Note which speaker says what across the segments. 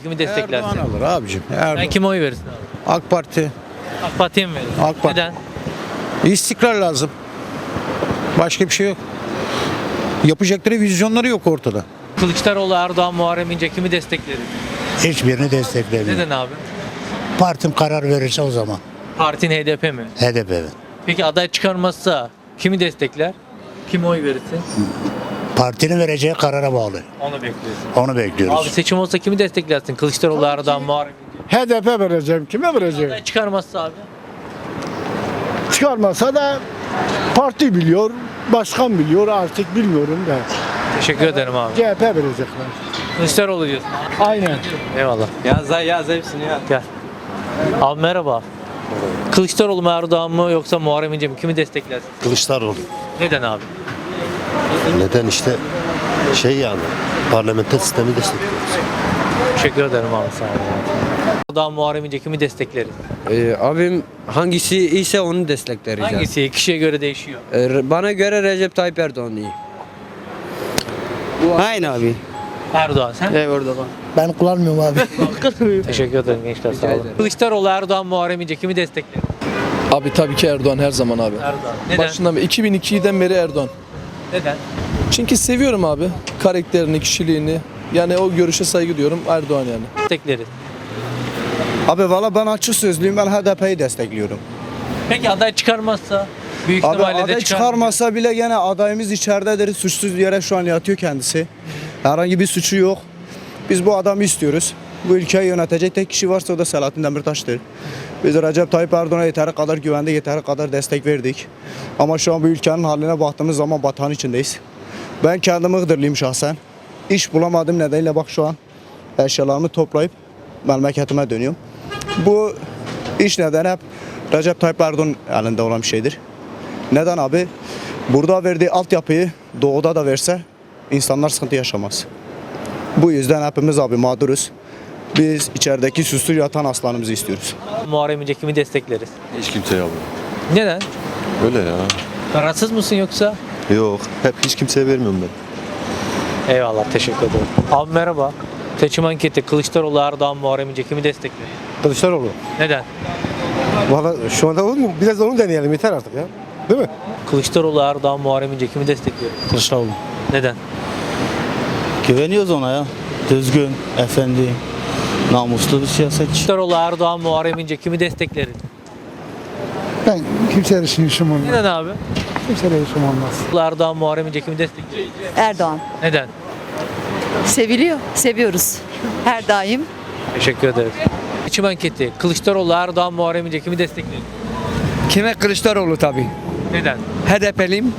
Speaker 1: Kimi desteklersin?
Speaker 2: Erdoğan alır abicim. Erdoğan.
Speaker 1: Sen kime oy verirsin abi?
Speaker 2: AK Parti.
Speaker 1: AK Parti'ye mi verirsin?
Speaker 2: AK Parti.
Speaker 1: Neden?
Speaker 2: İstikrar lazım. Başka bir şey yok. Yapacakları vizyonları yok ortada.
Speaker 1: Kılıçdaroğlu, Erdoğan, Muharrem İnce kimi destekleriz?
Speaker 3: Hiçbirini desteklemiyor.
Speaker 1: Neden abi?
Speaker 3: Partim karar verirse o zaman.
Speaker 1: Partin HDP mi?
Speaker 3: HDP. evet.
Speaker 1: Peki aday çıkarmazsa kimi destekler? Kime oy verirsin?
Speaker 3: Partinin vereceği karara bağlı.
Speaker 1: Onu bekliyorsun.
Speaker 3: Onu bekliyoruz.
Speaker 1: Abi seçim olsa kimi desteklersin? Kılıçdaroğlu, Erdoğan, Muharrem İnce.
Speaker 4: HDP vereceğim. Kime vereceğim?
Speaker 1: Aday çıkarmazsa abi.
Speaker 4: Çıkarmasa da parti biliyor, başkan biliyor artık bilmiyorum da.
Speaker 1: Teşekkür ederim abi.
Speaker 4: CHP verecekler.
Speaker 1: Kılıçdaroğlu diyorsun.
Speaker 4: Aynen.
Speaker 1: Eyvallah.
Speaker 5: Yaz yaz hepsini yaz.
Speaker 1: Gel. Abi merhaba. Kılıçdaroğlu mu Erdoğan mı yoksa Muharrem İnce mi? Kimi desteklersin?
Speaker 6: Kılıçdaroğlu.
Speaker 1: Neden abi?
Speaker 6: Neden işte şey yani parlamenter sistemi destekliyoruz.
Speaker 1: Teşekkür ederim abi sağ olun. Erdoğan Muharrem İnce kimi destekleriz?
Speaker 5: Ee, abim hangisi iyiyse onu destekleriz.
Speaker 1: Hangisi? Kişiye göre değişiyor.
Speaker 5: Ee, bana göre Recep Tayyip Erdoğan iyi. Aynı abi.
Speaker 1: Erdoğan sen?
Speaker 5: Evet orada bak.
Speaker 3: Ben kullanmıyorum abi.
Speaker 1: Teşekkür ederim gençler sağ olun. Kılıçdaroğlu, Erdoğan, Muharrem İnce kimi destekler?
Speaker 7: Abi tabii ki Erdoğan her zaman abi.
Speaker 1: Erdoğan. Neden?
Speaker 7: Başından beri 2002'den beri Erdoğan.
Speaker 1: Neden?
Speaker 7: Çünkü seviyorum abi karakterini, kişiliğini. Yani o görüşe saygı duyuyorum Erdoğan yani.
Speaker 1: Destekleriz.
Speaker 2: Abi valla ben açık sözlüyüm ben HDP'yi destekliyorum.
Speaker 1: Peki aday çıkarmazsa? Büyük
Speaker 2: Abi
Speaker 1: ihtimalle de
Speaker 2: aday
Speaker 1: çıkar.
Speaker 2: çıkarmasa bile gene adayımız içeridedir. Suçsuz yere şu an yatıyor kendisi. Herhangi bir suçu yok. Biz bu adamı istiyoruz. Bu ülkeyi yönetecek tek kişi varsa o da Selahattin Demirtaş'tır. Biz Recep Tayyip Erdoğan'a yeteri kadar güvendik, yeteri kadar destek verdik. Ama şu an bu ülkenin haline baktığımız zaman batağın içindeyiz. Ben kendimi Iğdırlıyım şahsen. İş bulamadım nedeniyle bak şu an eşyalarımı toplayıp memleketime dönüyorum. Bu iş neden hep Recep Tayyip Erdoğan elinde olan bir şeydir. Neden abi? Burada verdiği altyapıyı doğuda da verse insanlar sıkıntı yaşamaz. Bu yüzden hepimiz abi mağduruz. Biz içerideki sustur yatan aslanımızı istiyoruz.
Speaker 1: Muharrem İnce kimi destekleriz?
Speaker 6: Hiç kimse yok.
Speaker 1: Neden?
Speaker 6: Öyle ya.
Speaker 1: Kararsız mısın yoksa?
Speaker 6: Yok. Hep hiç kimseye vermiyorum ben.
Speaker 1: Eyvallah teşekkür ederim. Abi merhaba. Seçim anketi Kılıçdaroğlu, Erdoğan, Muharrem İnce kimi destekler?
Speaker 4: Kılıçdaroğlu.
Speaker 1: Neden?
Speaker 4: Valla şu anda olur mu? Biraz onu deneyelim yeter artık ya. Değil mi?
Speaker 1: Kılıçdaroğlu, Erdoğan, Muharrem İnce kimi destekliyor?
Speaker 8: Kılıçdaroğlu.
Speaker 1: Neden?
Speaker 8: Güveniyoruz ona ya. Düzgün, efendi, namuslu bir siyasetçi.
Speaker 1: Kılıçdaroğlu, Erdoğan, Muharrem İnce kimi destekleriz?
Speaker 4: Ben kimseyle işim işim olmaz.
Speaker 1: Neden abi?
Speaker 4: Kimseyle işim olmaz.
Speaker 1: Erdoğan, Muharrem İnce kimi destekliyor?
Speaker 9: Erdoğan.
Speaker 1: Neden?
Speaker 9: Seviliyor, seviyoruz. Her daim.
Speaker 1: Teşekkür ederiz. Seçim anketi Kılıçdaroğlu, Erdoğan, Muharrem İnce kimi destekliyor?
Speaker 5: Kime Kılıçdaroğlu tabii.
Speaker 1: Neden?
Speaker 5: HDP'liyim.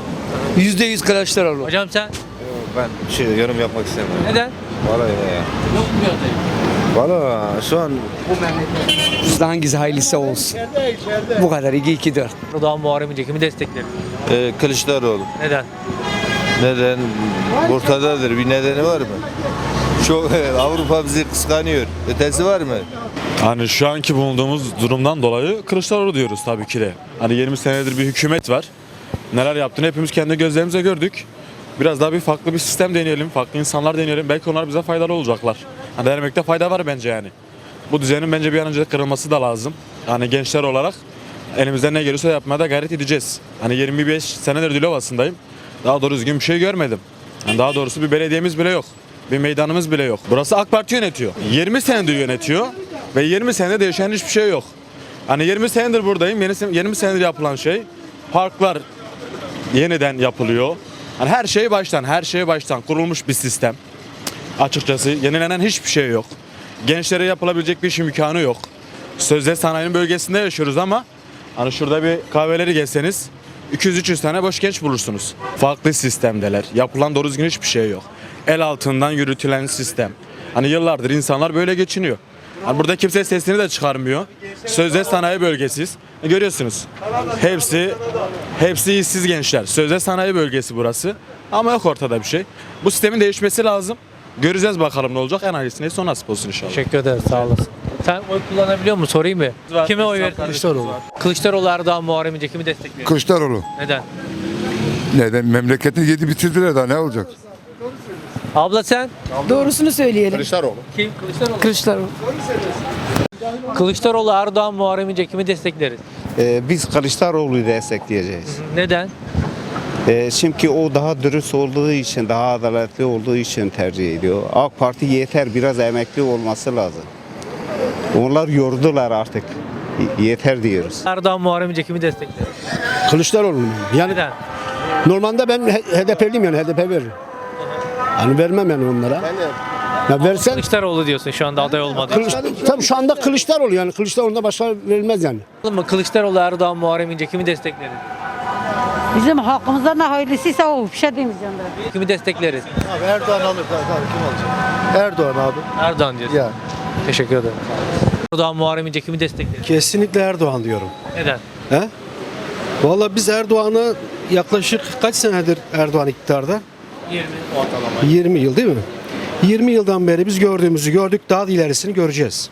Speaker 5: Yüzde yüz Kılıçdaroğlu.
Speaker 1: Hocam sen
Speaker 6: Ben şey yorum yapmak istemiyorum.
Speaker 1: neden?
Speaker 6: Valla ya.
Speaker 1: Yok mu bir adayın?
Speaker 6: Valla şu an
Speaker 5: Hangisi hayırlısı olsun. Bu kadar 2 2 4.
Speaker 1: Erdoğan, Muharrem İnce kimi destekler?
Speaker 6: e, Kılıçdaroğlu.
Speaker 1: Neden?
Speaker 6: Neden? Ortadadır. Bir nedeni var mı? Çok Avrupa bizi kıskanıyor. Ötesi var mı?
Speaker 10: Hani şu anki bulunduğumuz durumdan dolayı Kılıçdaroğlu diyoruz tabii ki de. Hani 20 senedir bir hükümet var. Neler yaptığını hepimiz kendi gözlerimizle gördük. Biraz daha bir farklı bir sistem deneyelim, farklı insanlar deneyelim. Belki onlar bize faydalı olacaklar. Hani denemekte fayda var bence yani. Bu düzenin bence bir an önce kırılması da lazım. Yani gençler olarak elimizden ne gelirse yapmaya da gayret edeceğiz. Hani 25 senedir Dilovası'ndayım. Daha doğru düzgün bir şey görmedim. Yani daha doğrusu bir belediyemiz bile yok. Bir meydanımız bile yok. Burası AK Parti yönetiyor. 20 senedir yönetiyor ve 20 senede değişen hiçbir şey yok. Hani 20 senedir buradayım. 20 20 senedir yapılan şey parklar yeniden yapılıyor. Hani her şey baştan, her şey baştan kurulmuş bir sistem. Açıkçası yenilenen hiçbir şey yok. Gençlere yapılabilecek bir iş imkanı yok. Sözde sanayinin bölgesinde yaşıyoruz ama hani şurada bir kahveleri gezseniz 200-300 tane boş genç bulursunuz. Farklı sistemdeler. Yapılan doğru düzgün hiçbir şey yok. El altından yürütülen sistem. Hani yıllardır insanlar böyle geçiniyor. Hani burada kimse sesini de çıkarmıyor. Sözde sanayi bölgesiz. E görüyorsunuz. Hepsi hepsi işsiz gençler. Sözde sanayi bölgesi burası. Ama yok ortada bir şey. Bu sistemin değişmesi lazım. Göreceğiz bakalım ne olacak. En iyisi neyse o nasip olsun inşallah.
Speaker 1: Teşekkür ederiz sağ olasın. Sen oy kullanabiliyor musun? Sorayım mı? Kime oy verirsin?
Speaker 4: Kılıçdaroğlu.
Speaker 1: Kılıçdaroğlu, Erdoğan, Muharrem İnce kimi destekliyor?
Speaker 11: Kılıçdaroğlu.
Speaker 1: Neden?
Speaker 11: Neden? Memleketini yedi bitirdiler daha ne olacak?
Speaker 1: Abla sen?
Speaker 9: Doğrusunu söyleyelim.
Speaker 1: Kim? Kılıçdaroğlu.
Speaker 9: Kılıçdaroğlu.
Speaker 1: Kılıçdaroğlu, Erdoğan, Muharrem İnce kimi destekleriz?
Speaker 12: Ee, biz Kılıçdaroğlu'yu destekleyeceğiz.
Speaker 1: Neden?
Speaker 12: Ee, çünkü o daha dürüst olduğu için, daha adaletli olduğu için tercih ediyor. AK Parti yeter, biraz emekli olması lazım. Onlar yordular artık. Yeter diyoruz.
Speaker 1: Erdoğan, Muharrem İnce kimi destekleriz?
Speaker 13: Kılıçdaroğlu mu? Yani
Speaker 1: Neden?
Speaker 13: normalde ben HDP'liyim yani HDP veririm. Yani vermem yani onlara. Ya versen
Speaker 1: Kılıçdaroğlu diyorsun şu anda aday olmadı.
Speaker 13: Kılıç, tabii şu anda Kılıçdaroğlu yani Kılıçdaroğlu'nda başka verilmez yani.
Speaker 1: Kılıçdaroğlu, Erdoğan, Muharrem İnce kimi destekleriz?
Speaker 9: Bizim hakkımızda ne hayırlısıysa o. Bir şey demeyeceğim ben.
Speaker 1: Kimi destekleriz?
Speaker 14: Abi Erdoğan alır da kim alacak? Erdoğan abi.
Speaker 1: Erdoğan diyorsun.
Speaker 14: Ya.
Speaker 1: Teşekkür ederim. Erdoğan, Muharrem İnce kimi destekleriz?
Speaker 13: Kesinlikle Erdoğan diyorum.
Speaker 1: Neden?
Speaker 13: He? Vallahi biz Erdoğan'ı yaklaşık kaç senedir Erdoğan iktidarda?
Speaker 1: 20 ortalama.
Speaker 13: 20 yıl değil mi? 20 yıldan beri biz gördüğümüzü gördük daha da ilerisini göreceğiz.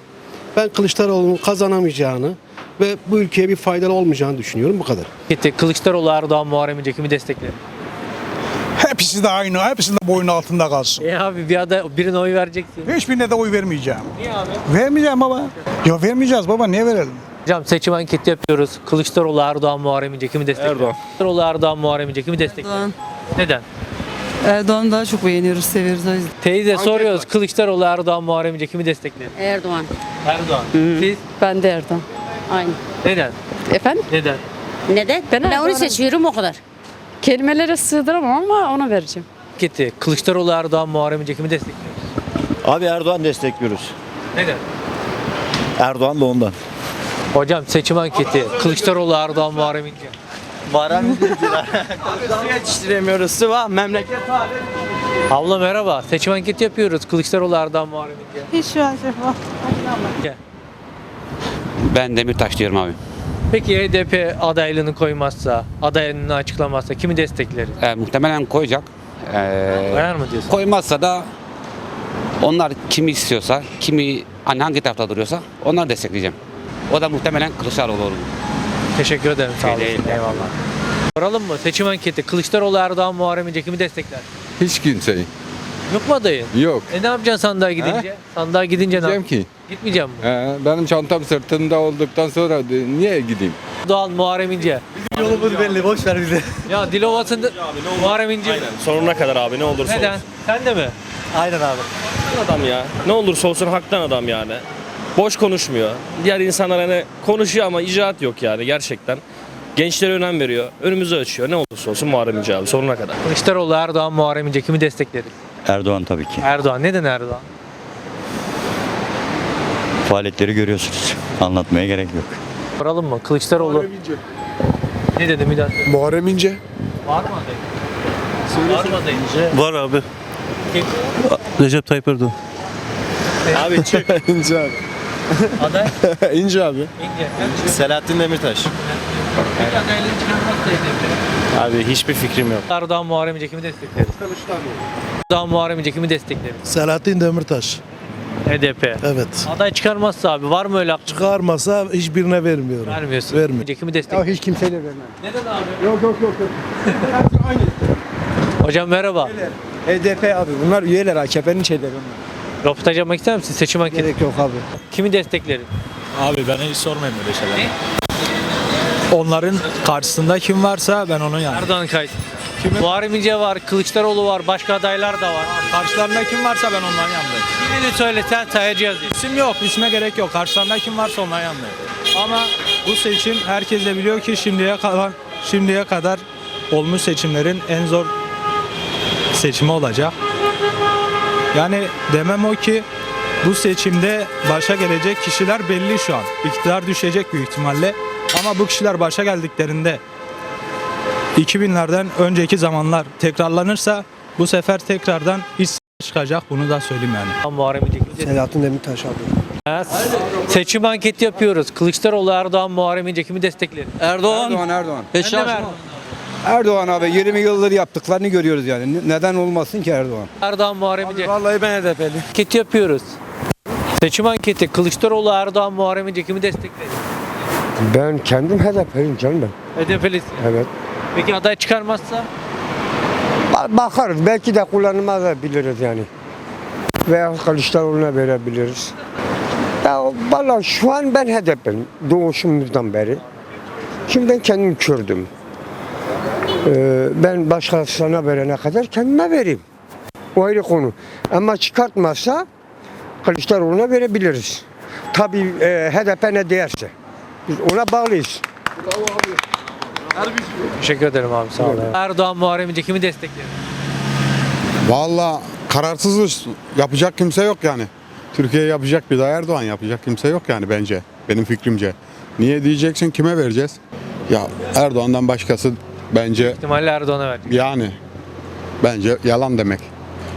Speaker 13: Ben Kılıçdaroğlu'nun kazanamayacağını ve bu ülkeye bir faydalı olmayacağını düşünüyorum bu kadar.
Speaker 1: Gitti. Kılıçdaroğlu, Erdoğan, Muharrem İnce kimi destekleriz?
Speaker 15: Hepsi de aynı. Hepsi de boyun altında kalsın.
Speaker 1: E abi bir aday birine oy vereceksin.
Speaker 15: Hiçbirine de oy vermeyeceğim.
Speaker 1: Niye abi?
Speaker 15: Vermeyeceğim baba. Ya vermeyeceğiz baba. Niye verelim?
Speaker 1: Hocam seçim anketi yapıyoruz. Kılıçdaroğlu, Erdoğan, Muharrem İnce kimi destekler?
Speaker 16: Erdoğan.
Speaker 1: Kılıçdaroğlu, Erdoğan, Muharrem İnce kimi destekler?
Speaker 9: Erdoğan.
Speaker 1: Neden?
Speaker 9: Erdoğan'ı daha çok beğeniyoruz, seviyoruz o yüzden.
Speaker 1: Teyze soruyoruz. Kılıçdaroğlu, Erdoğan, Muharrem İnce kimi destekler?
Speaker 9: Erdoğan.
Speaker 1: Erdoğan. Siz
Speaker 9: Ben de Erdoğan. Aynı.
Speaker 1: neden?
Speaker 9: Efendim?
Speaker 1: Neden?
Speaker 9: Neden? Ben, onu seçiyorum o kadar. Kelimelere sığdıramam ama ona vereceğim.
Speaker 1: Gitti. Kılıçdaroğlu, Erdoğan, Muharrem İnce kimi destekler?
Speaker 8: Abi Erdoğan destekliyoruz.
Speaker 1: Neden?
Speaker 8: Erdoğan da ondan.
Speaker 1: Hocam seçim anketi. Kılıçdaroğlu, Erdoğan, Muharrem İnce.
Speaker 16: Yetiştiremiyoruz. Sıva memleket
Speaker 1: Abla merhaba. Seçim anketi yapıyoruz. Kılıçdaroğlu, Erdoğan, Muharrem İnce.
Speaker 9: Hiç şu an şey var.
Speaker 16: Ben Demirtaş diyorum abi.
Speaker 1: Peki HDP adaylığını koymazsa, adaylığını açıklamazsa kimi destekleriz?
Speaker 16: E, muhtemelen koyacak. E,
Speaker 1: Koyar mı diyorsun?
Speaker 16: koymazsa da onlar kimi istiyorsa, kimi hani hangi tarafta duruyorsa onları destekleyeceğim. O da muhtemelen Kılıçdaroğlu olur.
Speaker 1: Teşekkür ederim. Sağ
Speaker 16: Şey
Speaker 1: olasın.
Speaker 16: değil.
Speaker 1: Eyvallah. Soralım mı? Seçim anketi. Kılıçdaroğlu, Erdoğan, Muharrem İnce kimi destekler?
Speaker 17: Hiç kimseyi.
Speaker 1: Yok mu adayın?
Speaker 17: Yok.
Speaker 1: E ne yapacaksın sandığa gidince? Sandığa gidince ne yapacaksın?
Speaker 17: ki.
Speaker 1: Gitmeyeceğim mi?
Speaker 17: benim çantam sırtımda olduktan sonra niye gideyim?
Speaker 1: Doğan, Muharrem İnce.
Speaker 14: Yolumuz belli boş ver bizi.
Speaker 1: Ya Dilovası'nda Muharrem İnce.
Speaker 15: Sonuna kadar abi ne olursa
Speaker 1: Neden? Sen de mi?
Speaker 14: Aynen abi.
Speaker 15: adam ya. Ne olursa olsun haktan adam yani. Boş konuşmuyor. Diğer insanlar hani konuşuyor ama icraat yok yani gerçekten. Gençlere önem veriyor. Önümüzü açıyor. Ne olursa olsun Muharrem İnce abi sonuna kadar.
Speaker 1: Kılıçdaroğlu, Erdoğan, Muharrem İnce kimi destekleriz?
Speaker 8: Erdoğan tabii ki.
Speaker 1: Erdoğan. Neden Erdoğan?
Speaker 8: Faaliyetleri görüyorsunuz. Anlatmaya gerek yok.
Speaker 1: Soralım mı? Kılıçdaroğlu. Ne dedim bir daha.
Speaker 13: Muharrem İnce.
Speaker 1: Var mı adayın? Var mı adayın?
Speaker 8: Var abi.
Speaker 1: Kim?
Speaker 8: Recep Tayyip Erdoğan.
Speaker 15: Abi çık.
Speaker 13: İnce abi.
Speaker 1: Aday?
Speaker 13: İnce abi.
Speaker 1: İnce.
Speaker 8: Selahattin Demirtaş.
Speaker 1: Peki adaylığını çıkarmazsa HDP?
Speaker 8: Abi hiçbir fikrim yok.
Speaker 1: Erdoğan Muharrem İnce kimi destekleriz? Erdoğan Muharrem İnce kimi destekleriz?
Speaker 4: Selahattin Demirtaş.
Speaker 1: HDP.
Speaker 4: Evet.
Speaker 1: Aday çıkarmazsa abi var mı öyle aklına?
Speaker 4: Çıkarmasa hiçbirine vermiyorum.
Speaker 1: Vermiyorsun.
Speaker 4: Vermiyorum.
Speaker 1: İnce kimi destekleriz?
Speaker 13: hiç kimseyle vermem.
Speaker 1: Neden abi?
Speaker 13: Yok yok yok. yok.
Speaker 1: Hocam merhaba.
Speaker 14: HDP abi bunlar üyeler AKP'nin şeyleri onlar.
Speaker 1: Röportaj yapmak ister misin? Seçim anketi.
Speaker 14: Gerek yok abi.
Speaker 1: Kimi destekleriz?
Speaker 18: Abi ben hiç sormayayım öyle şeyler. Onların karşısında kim varsa ben onun yanındayım.
Speaker 1: Erdoğan kayıt. Muharrem İnce var, Kılıçdaroğlu var, başka adaylar da var.
Speaker 18: Karşılarında kim varsa ben onların yanındayım.
Speaker 1: Birini söylesen sayacağız.
Speaker 18: İsim yok, isme gerek yok. Karşılarında kim varsa onların yanındayım. Ama bu seçim herkes de biliyor ki şimdiye kadar şimdiye kadar olmuş seçimlerin en zor seçimi olacak. Yani demem o ki bu seçimde başa gelecek kişiler belli şu an. İktidar düşecek büyük ihtimalle. Ama bu kişiler başa geldiklerinde 2000'lerden önceki zamanlar tekrarlanırsa bu sefer tekrardan hiç çıkacak bunu da söyleyeyim yani.
Speaker 1: Muharrem İnce?
Speaker 13: Selahattin Demirtaş abi.
Speaker 1: Ha, Seçim anketi yapıyoruz. Kılıçdaroğlu, Erdoğan, Muharrem İnce kimi destekleriz?
Speaker 16: Erdoğan.
Speaker 14: Erdoğan Erdoğan.
Speaker 1: Mi Erdoğan?
Speaker 14: Abi 20 yıldır yaptıklarını görüyoruz yani. Ne- Neden olmasın ki Erdoğan?
Speaker 1: Erdoğan, Muharrem İnce.
Speaker 14: Vallahi ben HDP'li.
Speaker 1: Anketi yapıyoruz. Seçim anketi. Kılıçdaroğlu, Erdoğan, Muharrem İnce kimi destekleriz?
Speaker 13: Ben kendim HDP'liyim canım ben.
Speaker 1: HDP'lisin.
Speaker 13: Evet.
Speaker 1: Peki aday çıkarmazsa?
Speaker 19: bakarız. Belki de kullanılabiliriz yani. Veya Kılıçdaroğlu'na verebiliriz. Ya valla şu an ben HDP'liyim doğuşumuzdan beri. Şimdi ben kendim Kürdüm. Ee, ben başkasına verene kadar kendime vereyim. O ayrı konu. Ama çıkartmazsa Kılıçdaroğlu'na verebiliriz. Tabii e, HDP ne derse. Biz ona bağlıyız.
Speaker 1: Teşekkür ederim abi sağ olun. Erdoğan Muharrem İnce kimi destekler?
Speaker 20: Valla kararsızız. Yapacak kimse yok yani. Türkiye yapacak bir daha Erdoğan yapacak kimse yok yani bence. Benim fikrimce. Niye diyeceksin kime vereceğiz? Ya Erdoğan'dan başkası bence
Speaker 1: İhtimalle Erdoğan'a verecek.
Speaker 20: yani bence yalan demek.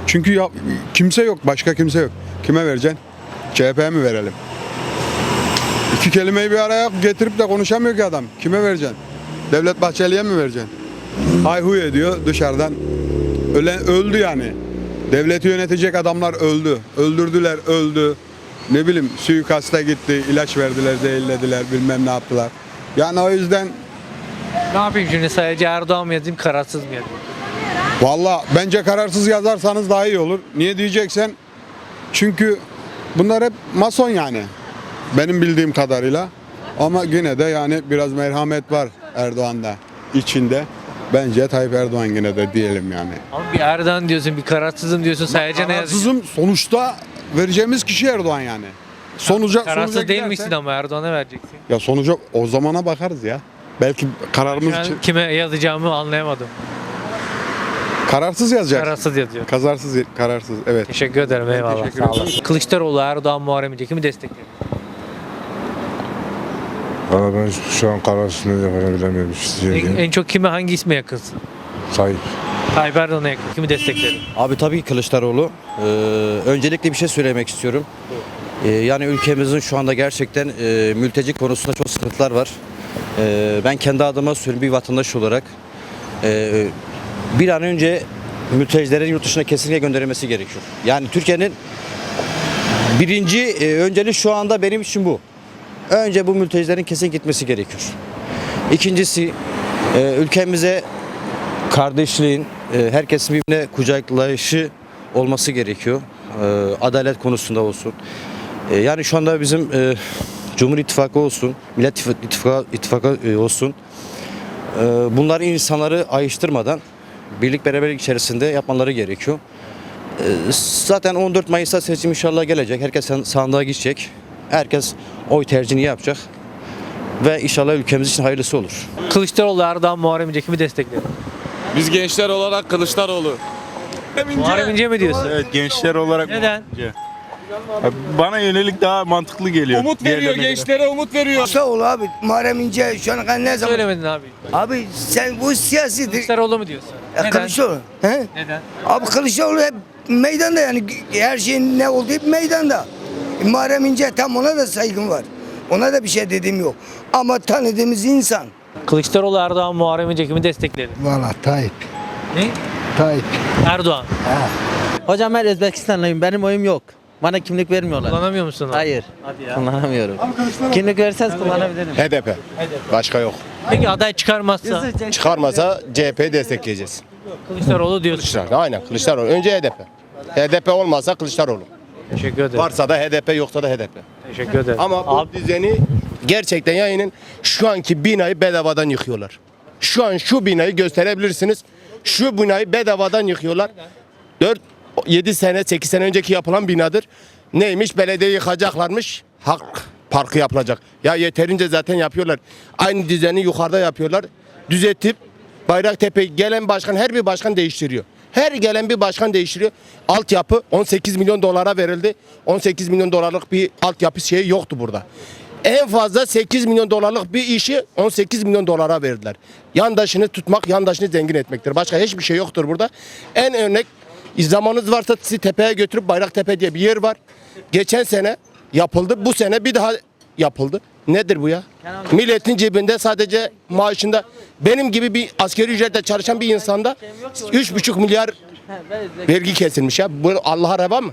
Speaker 20: Çünkü ya, kimse yok başka kimse yok. Kime vereceksin? CHP'ye mi verelim? İki kelimeyi bir araya getirip de konuşamıyor ki adam. Kime vereceksin? Devlet Bahçeli'ye mi vereceksin? Hayhuy ediyor dışarıdan. Ölen öldü yani. Devleti yönetecek adamlar öldü. Öldürdüler, öldü. Ne bileyim suikasta gitti, ilaç verdiler, zehirlediler, bilmem ne yaptılar. Yani o yüzden
Speaker 1: Ne yapayım şimdi sadece Erdoğan mı yazayım kararsız mı yazayım?
Speaker 20: Valla bence kararsız yazarsanız daha iyi olur. Niye diyeceksen çünkü bunlar hep mason yani. Benim bildiğim kadarıyla. Ama yine de yani biraz merhamet var Erdoğan'da içinde. Bence Tayyip Erdoğan yine de diyelim yani.
Speaker 1: Ama bir Erdoğan diyorsun bir kararsızım diyorsun sadece ne yazıyorsun?
Speaker 20: Kararsızım sonuçta vereceğimiz kişi Erdoğan yani. Sonuca,
Speaker 1: Kararsız
Speaker 20: sonuca
Speaker 1: değil
Speaker 20: giderse-
Speaker 1: misin ama Erdoğan'a vereceksin.
Speaker 20: Ya sonuca o zamana bakarız ya. Belki kararımız için
Speaker 1: kime yazacağımı anlayamadım.
Speaker 20: kararsız yazacak.
Speaker 1: Kararsız yazıyor.
Speaker 20: Kazarsız, kararsız. Evet.
Speaker 1: Teşekkür ederim eyvallah
Speaker 20: teşekkür
Speaker 1: sağ olasın. Kılıçdaroğlu Erdoğan Muharrem İnce kimi destekler?
Speaker 3: Valla ben şu an kararsız ne yapacağımı bilemiyorum.
Speaker 1: En, en çok kime hangi isme yakınsın?
Speaker 3: Sahip.
Speaker 1: Tayyip Erdoğan'a yakın. Kimi desteklerin?
Speaker 21: Abi tabii ki Kılıçdaroğlu. Ee, öncelikle bir şey söylemek istiyorum. Ee, yani ülkemizin şu anda gerçekten e, mülteci konusunda çok sıkıntılar var. Ee, ben kendi adıma söyleyeyim bir vatandaş olarak e, bir an önce mültecilerin yurt dışına kesinlikle gönderilmesi gerekiyor. Yani Türkiye'nin birinci e, önceliği şu anda benim için bu. Önce bu mültecilerin kesin gitmesi gerekiyor. İkincisi e, ülkemize kardeşliğin, e, herkesin birbirine kucaklayışı olması gerekiyor. E, adalet konusunda olsun. E, yani şu anda bizim Cumhur İttifakı olsun, Millet İttifakı, İttifakı, e, olsun. E, bunları insanları ayrıştırmadan birlik beraberlik içerisinde yapmaları gerekiyor. E, zaten 14 Mayıs'ta seçim inşallah gelecek. Herkes sandığa gidecek. Herkes oy tercihini yapacak. Ve inşallah ülkemiz için hayırlısı olur.
Speaker 1: Kılıçdaroğlu Erdoğan Muharrem İnce kimi destekler?
Speaker 10: Biz gençler olarak Kılıçdaroğlu.
Speaker 1: Muharrem İnce mi diyorsun?
Speaker 21: Evet gençler olarak
Speaker 1: Neden?
Speaker 21: Bana yönelik daha mantıklı geliyor.
Speaker 10: Umut veriyor gençlere umut veriyor.
Speaker 19: Sağ ol abi. Muharrem İnce şu an ne zaman?
Speaker 1: Söylemedin abi.
Speaker 19: Abi sen bu siyasi
Speaker 1: Kılıçdaroğlu mu diyorsun? Neden?
Speaker 19: Kılıçdaroğlu. He?
Speaker 1: Neden?
Speaker 19: Abi Kılıçdaroğlu hep meydanda yani her şeyin ne olduğu hep meydanda. Muharrem İnce tam ona da saygım var. Ona da bir şey dediğim yok. Ama tanıdığımız insan.
Speaker 1: Kılıçdaroğlu Erdoğan Muharrem İnce kimi destekler?
Speaker 3: Valla Tayyip.
Speaker 1: Ne?
Speaker 3: Tayyip.
Speaker 1: Erdoğan.
Speaker 21: Hocam ben Özbekistanlıyım. Benim oyum yok. Bana kimlik vermiyorlar.
Speaker 1: Kullanamıyor musun? abi?
Speaker 21: Hayır.
Speaker 1: Hadi ya.
Speaker 21: Kullanamıyorum. Kimlik verseniz kullanabilirim.
Speaker 22: HDP. Başka yok.
Speaker 1: Peki aday çıkarmazsa
Speaker 22: Çıkarmasa CHP'yi destekleyeceğiz.
Speaker 1: Kılıçdaroğlu diyorsun.
Speaker 22: Kılıçdaroğlu. Aynen Kılıçdaroğlu. Önce HDP. HDP olmazsa Kılıçdaroğlu.
Speaker 1: Teşekkür ederim.
Speaker 22: Varsa da HDP yoksa da HDP.
Speaker 1: Teşekkür ederim.
Speaker 22: Ama bu
Speaker 1: Abi,
Speaker 22: düzeni gerçekten yayının şu anki binayı bedavadan yıkıyorlar. Şu an şu binayı gösterebilirsiniz. Şu binayı bedavadan yıkıyorlar. 4 7 sene 8 sene önceki yapılan binadır. Neymiş belediye yıkacaklarmış. Hak parkı yapılacak. Ya yeterince zaten yapıyorlar. Aynı düzeni yukarıda yapıyorlar. Düzeltip Bayraktepe gelen başkan her bir başkan değiştiriyor. Her gelen bir başkan değiştiriyor. Altyapı 18 milyon dolara verildi. 18 milyon dolarlık bir altyapı şeyi yoktu burada. En fazla 8 milyon dolarlık bir işi 18 milyon dolara verdiler. Yandaşını tutmak, yandaşını zengin etmektir. Başka hiçbir şey yoktur burada. En örnek zamanınız varsa sizi tepeye götürüp Bayraktepe diye bir yer var. Geçen sene yapıldı. Bu sene bir daha yapıldı. Nedir bu ya? Milletin cebinde sadece maaşında benim gibi bir askeri ücretle çalışan bir insanda 3,5 milyar vergi kesilmiş ya. Bu Allah'a reva mı?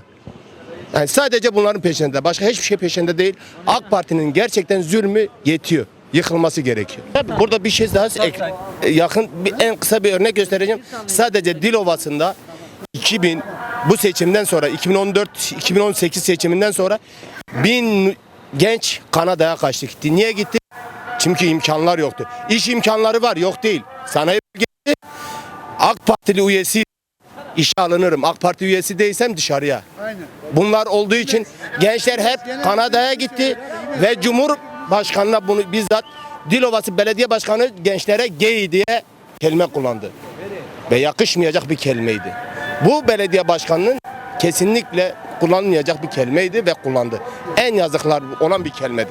Speaker 22: Yani sadece bunların peşinde. Başka hiçbir şey peşinde değil. AK Parti'nin gerçekten zulmü yetiyor. yıkılması gerekiyor. Burada bir şey daha yakın bir, en kısa bir örnek göstereceğim. Sadece Dilovası'nda 2000 bu seçimden sonra 2014-2018 seçiminden sonra bin genç Kanada'ya kaçtı gitti. Niye gitti? Çünkü imkanlar yoktu. İş imkanları var yok değil. Sanayi bölgesi AK Partili üyesi işe alınırım. AK Parti üyesi değilsem dışarıya. Bunlar olduğu için gençler hep Kanada'ya gitti ve Cumhurbaşkanı'na bunu bizzat Dilovası Belediye Başkanı gençlere gay diye kelime kullandı. Ve yakışmayacak bir kelimeydi. Bu belediye başkanının kesinlikle kullanılmayacak bir kelimeydi ve kullandı. En yazıklar olan bir kelimedir.